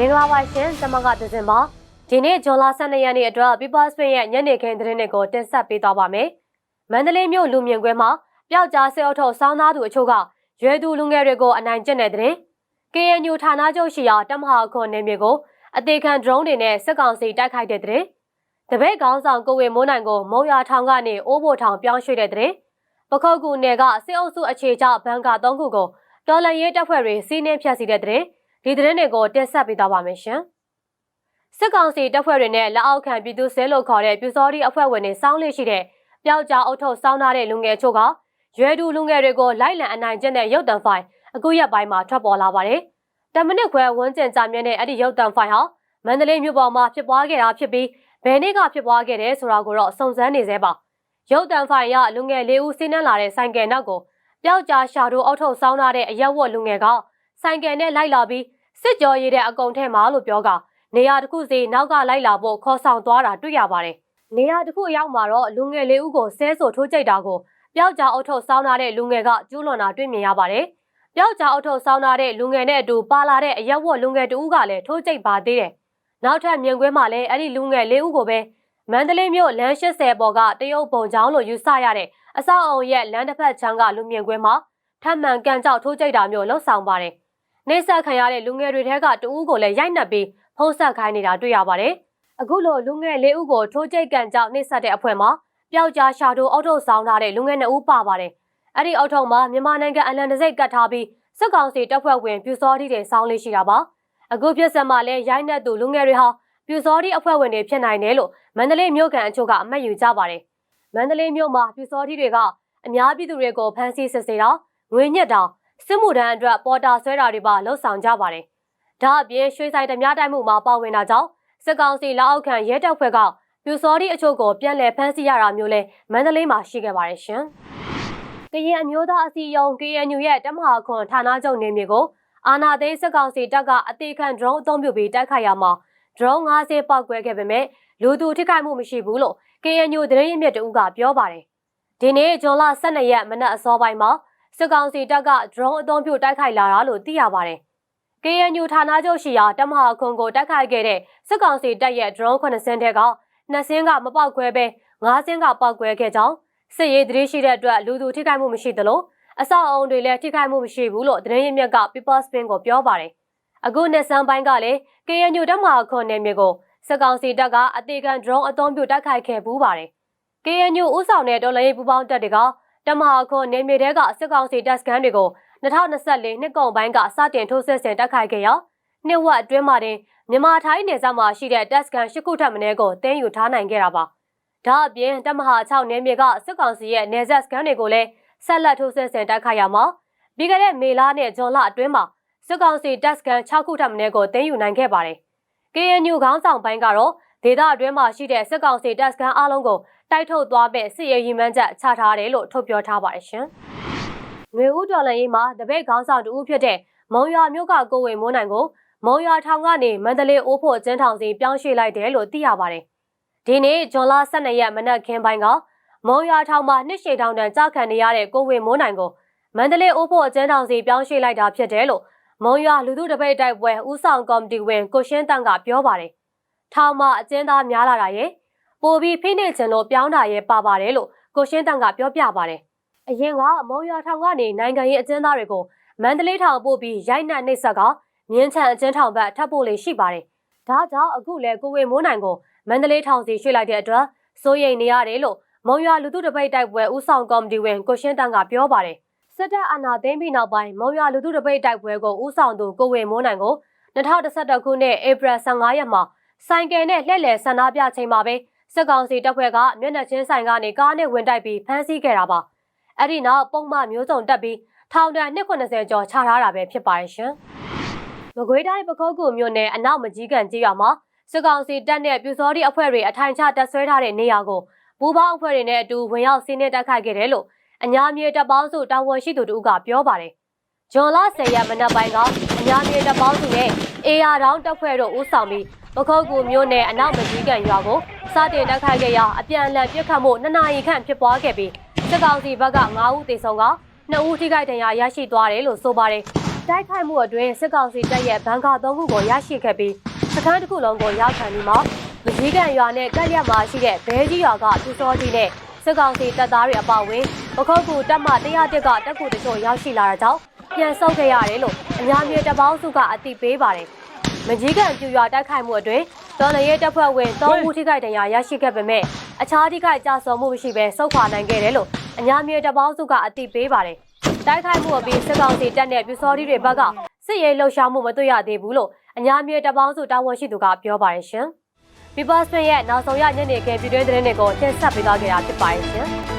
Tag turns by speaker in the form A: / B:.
A: မင်္ဂလာပါရှင်သမကဒဇင်ပါဒီနေ့ဂျွန်လာ12ရက်နေ့အတွက် People Spin ရဲ့ညနေခင်းသတင်းတွေကိုတင်ဆက်ပေးသွားပါမယ်မန္တလေးမြို့လူမြင်ကွင်းမှာပျောက်ကြားဆဲအုပ်ထုပ်စောင်းသားသူအချို့ကရွယ်သူလူငယ်တွေကိုအနိုင်ကျင့်တဲ့တဲ့ KNU ဌာနချုပ်ရှိရာတမဟာခွန်နေမြေကိုအသေးခံ drone တွေနဲ့စစ်ကောင်စီတိုက်ခိုက်တဲ့တဲ့တပိတ်ကောင်းဆောင်ကိုဝေမိုးနိုင်ကိုမုံရထောင်ကနေအိုးဘိုထောင်ပြောင်းရွှေ့တဲ့တဲ့ပခုတ်ကူနယ်ကစစ်အုပ်စုအခြေချဘန်ကာ၃ခုကိုတော်လန်ရေးတပ်ဖွဲ့တွေစီးနှင်းဖျက်ဆီးတဲ့တဲ့ ဒီသတင်းတွေကိုတင်ဆက်ပေးသွားပါမယ်ရှင်။စစ်ကောင်စီတပ်ဖွဲ့တွေနဲ့လက်အောက်ခံပြည်သူ့ဆဲလို့ခေါ်တဲ့ပြူစောတိအဖွဲ့ဝင်တွေစောင်းလေးရှိတဲ့ပျောက်ကြားအုပ်ထုပ်စောင်းထားတဲ့လူငယ်ချို့ကရွယ်တူလူငယ်တွေကိုလိုက်လံအနိုင်ကျင့်တဲ့ရုပ်တံဖိုင်အခုရက်ပိုင်းမှာထွက်ပေါ်လာပါတယ်။တမနစ်ခွဲဝန်းကျင်ကြာမြင့်တဲ့အဲ့ဒီရုပ်တံဖိုင်ဟာမန္တလေးမြို့ပေါ်မှာဖြစ်ပွားခဲ့တာဖြစ်ပြီးဘယ်နေ့ကဖြစ်ပွားခဲ့တယ်ဆိုတာကိုတော့စုံစမ်းနေသေးပါ။ရုပ်တံဖိုင်ရလူငယ်လေးဦးစီးနှင်းလာတဲ့ဆိုင်ကယ်နောက်ကိုပျောက်ကြားရှာတို့အုပ်ထုပ်စောင်းထားတဲ့အရက်ဝတ်လူငယ်ကဆိုင်ကယ်နဲ့လိုက်လာပြီး စစ်ကြောရေးတဲ့အကုံထဲမှာလို့ပြောကနေရာတစ်ခုစီနောက်ကလိုက်လာဖို့ခေါ်ဆောင်သွားတာတွေ့ရပါတယ်။နေရာတစ်ခုအရောက်မှာတော့လူငယ်လေးဦးကိုဆဲဆိုထိုးကြိတ်တာကိုပျောက်ကြားအုပ်ထုပ်စောင်းထားတဲ့လူငယ်ကကျူးလွန်တာတွေ့မြင်ရပါတယ်။ပျောက်ကြားအုပ်ထုပ်စောင်းထားတဲ့လူငယ်နဲ့အတူပါလာတဲ့အရက်ဝတ်လူငယ်တဦးကလည်းထိုးကြိတ်ပါသေးတယ်။နောက်ထပ်မြင်ကွင်းမှာလည်းအဲ့ဒီလူငယ်လေးဦးကိုပဲမန္တလေးမြို့လမ်း80ပေါ်ကတရုတ်ပုံချောင်းလို့ယူဆရတဲ့အဆောက်အုံရဲ့လမ်းတစ်ဖက်ချမ်းကလူမြင်ကွင်းမှာထပ်မံကန်ကြောက်ထိုးကြိတ်တာမျိုးလှုပ်ဆောင်ပါတယ်။ နေဆက်ခံရတဲ့လူငယ်တွေထဲကတဦးကိုလည်းရိုက်နှက်ပြီးဖုံးဆက်ခိုင်းနေတာတွေ့ရပါတယ်။အခုလိုလူငယ်လေးဦးကိုထိုးကြိတ်ကန်ကြောက်နှိဆက်တဲ့အဖွဲ့မှာပျောက်ကြားရှာတိုအောက်ထုတ်ဆောင်ထားတဲ့လူငယ်နှစ်ဦးပါပါတယ်။အဲ့ဒီအောက်ထုတ်မှာမြန်မာနိုင်ငံအလန်တစိတ်ကတ်ထားပြီးစစ်ကောင်စီတပ်ဖွဲ့ဝင်ပြူစောတိတွေစောင်းလေးရှိတာပါ။အခုပြစ်စက်မှာလည်းရိုက်နှက်သူလူငယ်တွေဟာပြူစောတိအဖွဲ့ဝင်တွေဖြစ်နိုင်တယ်လို့မန္တလေးမြို့ကန်အချို့ကအမှတ်ယူကြပါတယ်။မန္တလေးမြို့မှာပြူစောတိတွေကအများပြည်သူတွေကိုဖမ်းဆီးစစ်ဆေးတာငွေညက်တာ စစ်မှုထမ်းအတွက်ပေါ်တာဆွဲတာတွေပါလှုပ်ဆောင်ကြပါတယ်။ဒါအပြင်ရွှေဆိုင်ဓမြတိုက်မှုမှာပါဝင်တာကြောင့်စစ်ကောင်စီလက်အောက်ခံရဲတပ်ဖွဲ့ကပြူစောတိအချို့ကိုပြန်လည်ဖမ်းဆီးရတာမျိုးလဲမန္တလေးမှာရှိခဲ့ပါတယ်ရှင်။ကရင်အမျိုးသားအစည်းအရုံး KNU ရဲ့တမဟာခွန်ဌာနချုပ်နေမြေကိုအာနာသိန်းစစ်ကောင်စီတပ်ကအသေးခံ drone အသုံးပြုပြီးတိုက်ခိုက်ရမှာ drone 50ပောက်ကွဲခဲ့ပေမဲ့လူသူထိခိုက်မှုမရှိဘူးလို့ KNU သတင်းရင်းမြစ်တဦးကပြောပါတယ်။ဒီနေ့ဇွန်လ12ရက်မနက်အစောပိုင်းမှာ စစ်ကောင်စီတပ်က drone အသုံးပြုတိုက်ခိုက်လာတာလို့သိရပါတယ်။ KNU ဌာနချုပ်ရှိရာတမဟာခွန်ကိုတိုက်ခိုက်ခဲ့တဲ့စစ်ကောင်စီတပ်ရဲ့ drone 9စင်းတဲကနှစ်စင်းကမပေါက်ကွဲပဲ9စင်းကပေါက်ကွဲခဲ့ကြောင်းစစ်ရေးသတင်းရှိတဲ့အတွက်လူသူထိခိုက်မှုမရှိသလိုအဆောက်အအုံတွေလည်းထိခိုက်မှုမရှိဘူးလို့သတင်းရင်းမြစ်က People Spin ကိုပြောပါတယ်။အခုနှစ်စမ်းပိုင်းကလည်း KNU တမဟာခွန်နယ်မြေကိုစစ်ကောင်စီတပ်ကအသေးခံ drone အသုံးပြုတိုက်ခိုက်ခဲ့ပူးပါတယ်။ KNU ဥဆောင်တဲ့တော်လှန်ရေးပူးပေါင်းတပ်တွေက တမဟာခွန်နယ်မြေတဲကစစ်ကောင်စီတပ်စခန်းတွေကို2024နှစ်ကုန်ပိုင်းကစတင်ထိုးစစ်ဆင်တိုက်ခိုက်ခဲ့ရာနှစ်ဝက်အတွင်းမှာတင်မြန်မာထိုင်းနယ်စပ်မှာရှိတဲ့တပ်စခန်း၈ခုထပ်မင်းကိုတင်းယူထားနိုင်ခဲ့တာပါ။ဒါအပြင်တမဟာ6နယ်မြေကစစ်ကောင်စီရဲ့နယ်စပ်စခန်းတွေကိုလည်းဆက်လက်ထိုးစစ်ဆင်တိုက်ခိုက်ရမှာပြီးခဲ့တဲ့မေလနဲ့ဇွန်လအတွင်းမှာစစ်ကောင်စီတပ်စခန်း6ခုထပ်မင်းကိုတင်းယူနိုင်ခဲ့ပါတယ်။ KNU ခေါင်းဆောင်ပိုင်းကတော့ ဒေသအတွင်းမှာရှိတဲ့စစ်ကောင်စီတပ်စခန်းအလုံးကိုတိုက်ထုတ်သွားမဲ့စစ်ရေးရည်မှန်းချက်ချထားတယ်လို့ထုတ်ပြောထားပါတယ်ရှင်။ငွေဦးတော်လန်ရေးမှာတပိတ်ခေါင်းဆောင်တူဦးဖြစ်တဲ့မုံရွာမြို့ကကိုဝေမိုးနိုင်ကိုမုံရွာထောင်ကနေမန္တလေးအိုးဖို့အကျဉ်းထောင်စီပြောင်းရွှေ့လိုက်တယ်လို့သိရပါတယ်။ဒီနေ့ဇွန်လ12ရက်မနက်ခင်းပိုင်းကမုံရွာထောင်မှာနှစ်ရှည်ထောင်တန်းကြာခံနေရတဲ့ကိုဝေမိုးနိုင်ကိုမန္တလေးအိုးဖို့အကျဉ်းထောင်စီပြောင်းရွှေ့လိုက်တာဖြစ်တယ်လို့မုံရွာလူထုတပိတ်တိုက်ပွဲဦးဆောင်ကော်မတီဝင်ကိုရှင်းတန်းကပြောပါတယ်။ ထောင်မှာအကျဉ်းသားများလာတာရဲ့ပိုပြီးဖိနှိပ်ခြင်းလို့ပြောင်းတာရဲ့ပါပါတယ်လို့ကိုရှင်းတန်းကပြောပြပါတယ်။အရင်ကမုံရွာထောင်ကနေနိုင်ငံရေးအကျဉ်းသားတွေကိုမန္တလေးထောင်ပို့ပြီးရိုက်နှက်နှိပ်စက်ကမြင်းချံအကျဉ်းထောင်ဘက်ထပ်ပို့လေရှိပါတယ်။ဒါကြောင့်အခုလဲကိုဝေမိုးနိုင်ကိုမန္တလေးထောင်စီရွှေ့လိုက်တဲ့အတွက်စိုးရိမ်နေရတယ်လို့မုံရွာလူထုတပိတ်တိုက်ပွဲဦးဆောင်ကော်မတီဝင်ကိုရှင်းတန်းကပြောပါတယ်။စစ်တပ်အာဏာသိမ်းပြီးနောက်ပိုင်းမုံရွာလူထုတပိတ်တိုက်ပွဲကိုဦးဆောင်သူကိုဝေမိုးနိုင်ကို2011ခုနှစ်ဧပြီ15ရက်မှာ ဆိုင်ကယ်နဲ့လှည့်လည်ဆန္ဒပြချိန်မှာပဲစစ်ကောင်စီတပ်ဖွဲ့ကမျက်နှာချင်းဆိုင်ကနေကားနဲ့ဝင်တိုက်ပြီးဖမ်းဆီးခဲ့တာပါ။အဲ့ဒီနောက်ပုံမှန်မျိုးစုံတက်ပြီးထောင်ဒဏ်290ကျော်ချထားတာပဲဖြစ်ပါရဲ့ရှင်။မကွေးတိုင်းပခုတ်ကူမြို့နယ်အနောက်မကြီးကန်ကြီးရွာမှာစစ်ကောင်စီတပ်နဲ့ပြူစောတိအဖွဲ့တွေအထိုင်ချတပ်ဆွဲထားတဲ့နေရာကိုပူးပေါင်းအဖွဲ့တွေနဲ့အတူဝင်ရောက်စီးနင်းတိုက်ခိုက်ခဲ့တယ်လို့အညာမြေတပ်ပေါင်းစုတာဝန်ရှိသူတို့ကပြောပါတယ်။ဂျွန်လ10ရက်မနက်ပိုင်းကအညာမြေတပ်ပေါင်းစုနဲ့အေယာတောင်တပ်ဖွဲ့တို့ဦးဆောင်ပြီး ပခုတ်ကူမြို့နယ်အနောက်မကြီးကန်ရွာကိုစတင်တိုက်ခိုက်ခဲ့ရာအပြန်အလှန်ပစ်ခတ်မှုနှစ်နာရီခန့်ဖြစ်ပွားခဲ့ပြီးစစ်ကောင်စီဘက်က9ဦးသေဆုံးက2ဦးထိခိုက်ဒဏ်ရာရရှိသွားတယ်လို့ဆိုပါတယ်။တိုက်ခိုက်မှုအတွင်းစစ်ကောင်စီတပ်ရဲ့ဘန်ကာ၃ခုကိုရရှိခဲ့ပြီးစခန်းတစ်ခုလုံးကိုရောက်ခံပြီးမှမကြီးကန်ရွာနဲ့ကက်ရက်မှာရှိတဲ့ဘဲကြီးရွာကပြူစောကြီးနဲ့စစ်ကောင်စီတပ်သားတွေအပါအဝင်ပခုတ်ကူတပ်မ101ကတပ်ကူတချို့ရောက်ရှိလာတာကြောင့်ပြန်ဆုတ်ခဲ့ရတယ်လို့အများမြေတပေါင်းစုကအသိပေးပါတယ်။ မကြီးကန်ပြူရွာတိုက်ခိုက်မှုအတွင်းတော်လရဲတပ်ဖွဲ့ဝင်၃ဦးထိခိုက်ဒဏ်ရာရရှိခဲ့ပေမဲ့အခြားထိခိုက်ကြဆုံးမှုမရှိဘဲဆုတ်ခွာနိုင်ခဲ့တယ်လို့အများမြေတပေါင်းစုကအသိပေးပါတယ်။တိုက်ခိုက်မှုအပြီးစစ်ကောင်စီတပ်နဲ့ပြူစောတိတွေဘက်ကစစ်ရေးလှုပ်ရှားမှုမတွေ့ရသေးဘူးလို့အညာမြေတပေါင်းစုတာဝန်ရှိသူကပြောပါတယ်ရှင်။ People Spin ရဲ့နောက်ဆုံးရညနေခင်းပြည်တွင်းသတင်းတွေကိုတင်ဆက်ပေးသွားကြတာဖြစ်ပါတယ်ရှင်။